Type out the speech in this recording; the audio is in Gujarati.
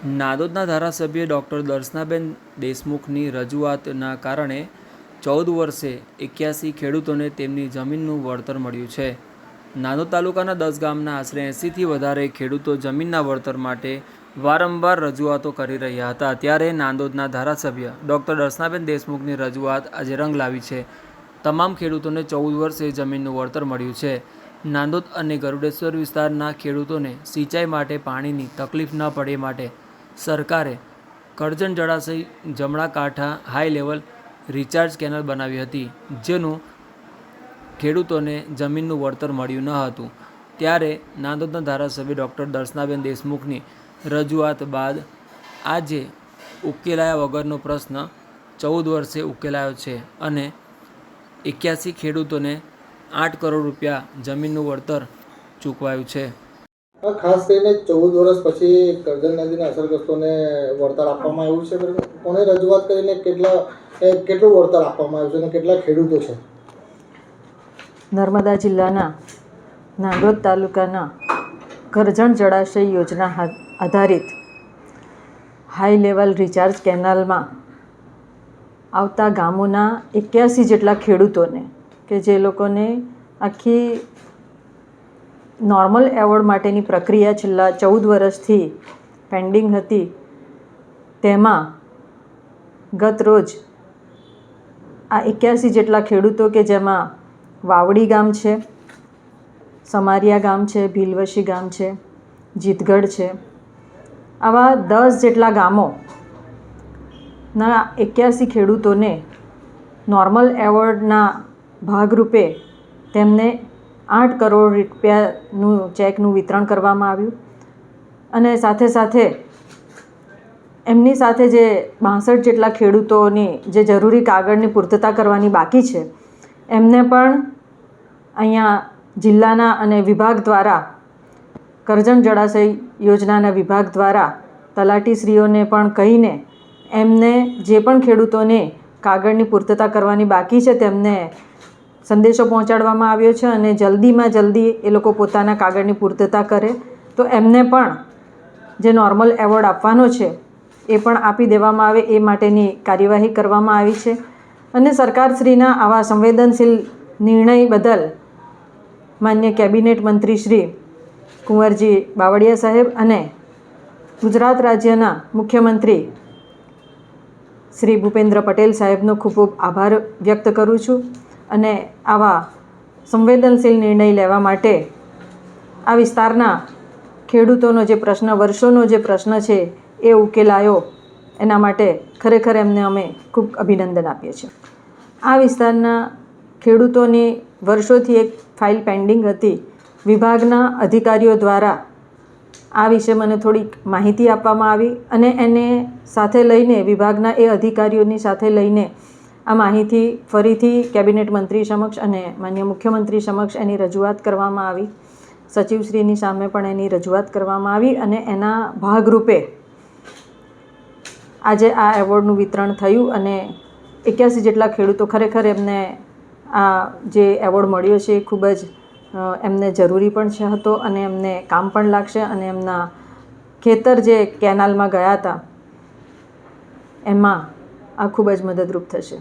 નાદોદના ધારાસભ્ય ડૉક્ટર દર્શનાબેન દેશમુખની રજૂઆતના કારણે ચૌદ વર્ષે એક્યાસી ખેડૂતોને તેમની જમીનનું વળતર મળ્યું છે. નાદોદ તાલુકાના દસ ગામના આશરે એંસીથી વધારે ખેડૂતો જમીનના વળતર માટે વારંવાર રજૂઆતો કરી રહ્યા હતા. ત્યારે નાંદોદના ધારાસભ્ય ડૉક્ટર દર્શનાબેન દેશમુખની રજૂઆત આજે રંગ લાવી છે. તમામ ખેડૂતોને ચૌદ વર્ષે જમીનનું વળતર મળ્યું છે. નાંદોદ અને ગરુડેશ્વર વિસ્તારના ખેડૂતોને સિંચાઈ માટે પાણીની તકલીફ ન પડે માટે સરકારે કરજણ જળાશય, જમણા કાંઠા હાઈ લેવલ રિચાર્જ કેનલ બનાવી હતી, જેનું ખેડૂતોને જમીનનું વળતર મળ્યું ન હતું. ત્યારે નાંદોદના ધારાસભ્ય ડૉક્ટર દર્શનાબેન દેશમુખની રજૂઆત બાદ આજે ઉકેલાયા વગરનો પ્રશ્ન ચૌદ વર્ષે ઉકેલાયો છે અને એક્યાસી ખેડૂતોને આઠ કરોડ રૂપિયા જમીનનું વળતર ચૂકવાયું છે. હા ખાસ કરીને ચૌદ વર્ષ પછી કરજણ નદીના અસરગ્રસ્તોને વળતર આપવામાં આવ્યું છે. કોને રજૂઆત કરીને કેટલા કેટલું વળતર આપવામાં આવ્યું છે અને કેટલા ખેડૂતો છે? નર્મદા જિલ્લાના નાંદોદ તાલુકાના કરજણ જળાશય યોજના આધારિત હાઈ લેવલ રિચાર્જ કેનાલમાં આવતા ગામોના એક્યાસી જેટલા ખેડૂતોને, કે જે લોકોને આખી નોર્મલ એવોર્ડ માટેની પ્રક્રિયા છેલ્લા ચૌદ વર્ષથી પેન્ડિંગ હતી. તેમાં ગત રોજ આ એક્યાસી જેટલા ખેડૂતો કે જેમાં વાવડી ગામ છે, સમારિયા ગામ છે, ભીલવશી ગામ છે, જીતગઢ છે, આવા દસ જેટલા ગામો ના એક્યાસી ખેડૂતોને નોર્મલ એવોર્ડના ભાગરૂપે તેમને આઠ કરોડ રૂપિયાનું ચેકનું વિતરણ કરવામાં આવ્યું. અને સાથે સાથે એમની સાથે જે બાસઠ જેટલા ખેડૂતોની જે જરૂરી કાગળની પૂર્તતા કરવાની બાકી છે, એમને પણ અહીંયા જિલ્લાના અને વિભાગ દ્વારા, કરજણ જળાશય યોજનાના વિભાગ દ્વારા તલાટીશ્રીઓને પણ કહીને એમને જે પણ ખેડૂતોને કાગળની પૂર્તતા કરવાની બાકી છે, તેમને સંદેશો પહોંચાડવામાં આવ્યો છે અને જલ્દીમાં જલ્દી એ લોકો પોતાના કાગળની પૂર્તતા કરે. તો એમને પણ જે નોર્મલ એવોર્ડ આપવાનો છે, એ પણ આપી દેવામાં આવે, એ માટેની કાર્યવાહી કરવામાં આવી છે. અને સરકારશ્રીના આવા સંવેદનશીલ નિર્ણય બદલ માન્ય કેબિનેટ મંત્રી શ્રી કુંવરજી બાવળિયા સાહેબ અને ગુજરાત રાજ્યના મુખ્યમંત્રી શ્રી ભૂપેન્દ્ર પટેલ સાહેબનો ખૂબ ખૂબ આભાર વ્યક્ત કરું છું. અને આવા સંવેદનશીલ નિર્ણય લેવા માટે આ વિસ્તારના ખેડૂતોનો જે પ્રશ્ન, વર્ષોનો જે પ્રશ્ન છે એ ઉકેલાયો. એના માટે ખરેખર એમને અમે ખૂબ અભિનંદન આપીએ છીએ. આ વિસ્તારના ખેડૂતોની વર્ષોથી એક ફાઇલ પેન્ડિંગ હતી. વિભાગના અધિકારીઓ દ્વારા આ વિશે મને થોડીક માહિતી આપવામાં આવી અને એને સાથે લઈને, વિભાગના એ અધિકારીઓની સાથે લઈને આ માહિતી ફરીથી કેબિનેટ મંત્રી સમક્ષ અને માન્ય મુખ્યમંત્રી સમક્ષ એની રજૂઆત કરવામાં આવી. સચિવશ્રીની સામે પણ એની રજૂઆત કરવામાં આવી અને એના ભાગરૂપે આજે આ એવોર્ડનું વિતરણ થયું અને એક્યાસી જેટલા ખેડૂતો ખરેખર એમને આ જે એવોર્ડ મળ્યો છે એ ખૂબ જ એમને જરૂરી પણ છે હતો અને એમને કામ પણ લાગશે અને એમના ખેતર જે કેનાલમાં ગયા હતા, એમાં આ ખૂબ જ મદદરૂપ થશે.